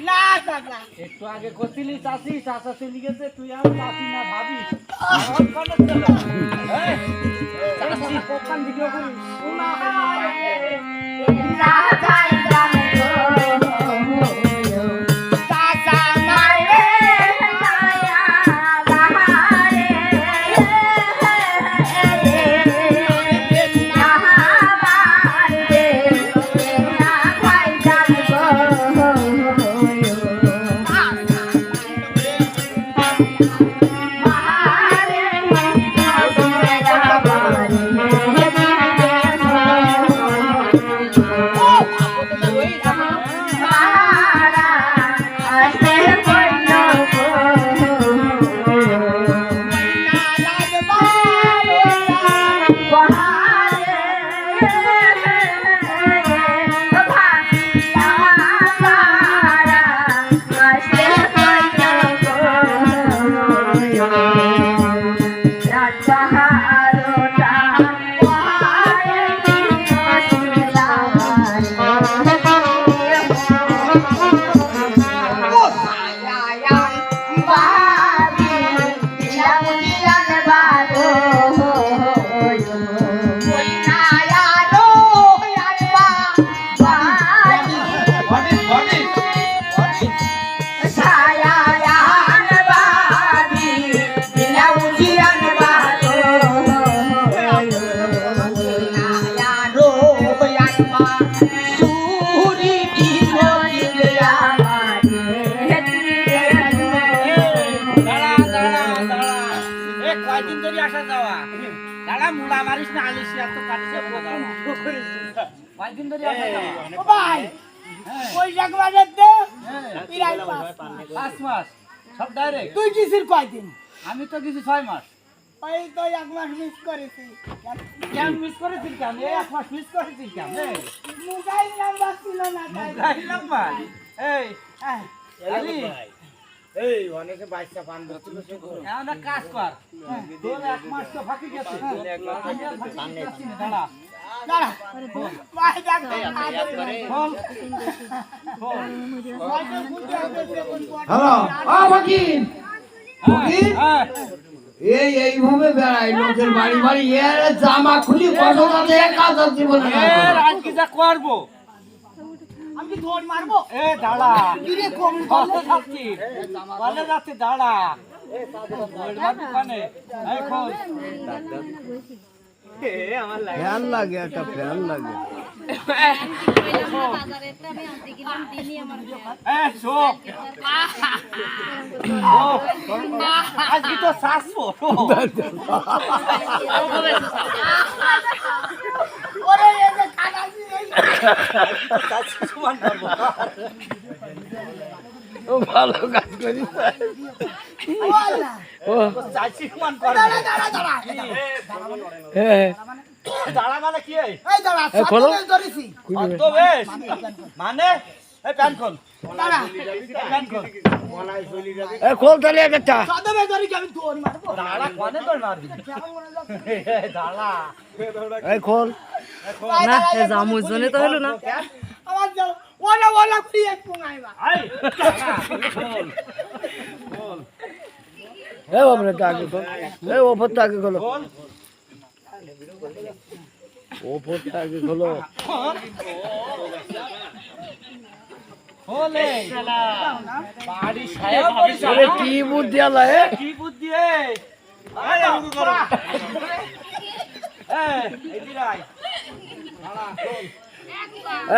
না চাচা একটু আগে করছিলি চাষি চাষা চলে গেছে তুই আর চাষি না ভাবি। ভিডিও করিস না আলিস এত কাটছে কয়দিন ধরে ও ভাই হ্যাঁ, পয়সা দে হ্যাঁ, পাস। পাঁচ মাস সব ডাইরেক্ট তুই কিসির কয়দিন? আমি তো কিছু ছয় মাস। ওই তো এক মাস মিস করেছি। কেন মিস করেছিস কেন? এই এক মাস মিস করেছিস কেন? মোবাইল নাম্বার ছিল না মোবাইল নাম্বার? এই হ্যাঁ। আলি। এই অনেকে পান কাজ কর। তোর এক মাস তো ফাঁকি গেছে। দাঁড়া। হ্যাঁ এই এইভাবে বেড়াই লোকের বাড়ি বাড়ি। এর জামা খুলি কত কাজ করব। আমি কি ধর মারবো এ দাঁড়া কিরে কম কলে যাচ্ছি কলে যাচ্ছি দাঁড়া ওই মাটি কানে এই খোঁজ ফ্যান লাগে একটা ফ্যান লাগে এ শো ও আজ কি তো শাসবো ওরে এই যে কাটাছি এই সমান করব ভালো কাজ করি মানে খোলো। তাহলে একটা খোল না দাঁড়া, এ জামুর জন্য তো হলো না আমার যাও ওলা ওলা করি এক পোঙাইবা আই খোল এ বাবরে আগে খোল এ ওপরটা আগে খোলো খোল ওপরটা আগে খোলো খোলে বাড়ি সাহেব বলিস আরে কি বুদ্ধি আলা এ কি বুদ্ধি এ এই আমগো করো এই এই দিরাই দাঁড়া খোল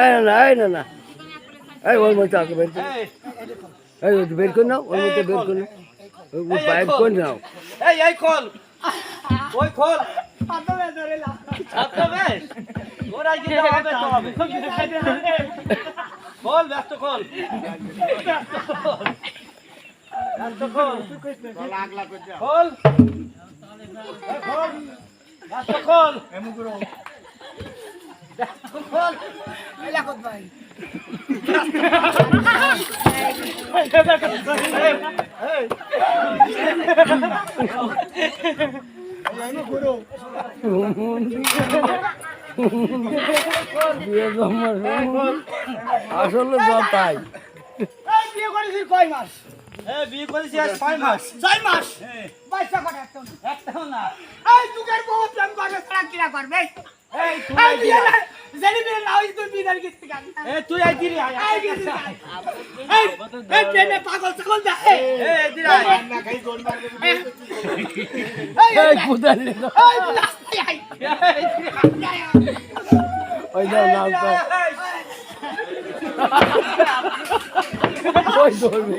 এই না এই না না। এই ওর মধ্যে আগে বের এই। ওই বের কর নাও ওর মধ্যে বের কর নাও। পাইপ কর নাও। এই এই খোল। ওই খোল। খোল ব্যস্ত খোল। ব্যস্ত খোল। খোল। খোল ব্যস্ত খোল ব্যস্ত খোল লাখত ভাই এই, এই, দিয়ে তোমার আসলে তাই। এই করেছিস কয় মাস এ বিয়ে করেছি আজ ছয় মাস। ছয় মাস? হ্যাঁ, বাচ্চা কটা একটাও না। এই যুগের বউ প্রেম করবে ছাড়া কিরা করবে? এই তুই এই আই না জেনি বিয়ে না হইছে তুই বিয়ের কিস্তি কাট এ তুই আই দিরি এই কিস্তি আয়। কাট। এই এই প্রেমে পাগল ছাগল দেয় এ এই দিরা আয়। এই এই কোথায় এই রাস্তায় আই এই দিরা ওই দাও নাম তো। ওই ধরবে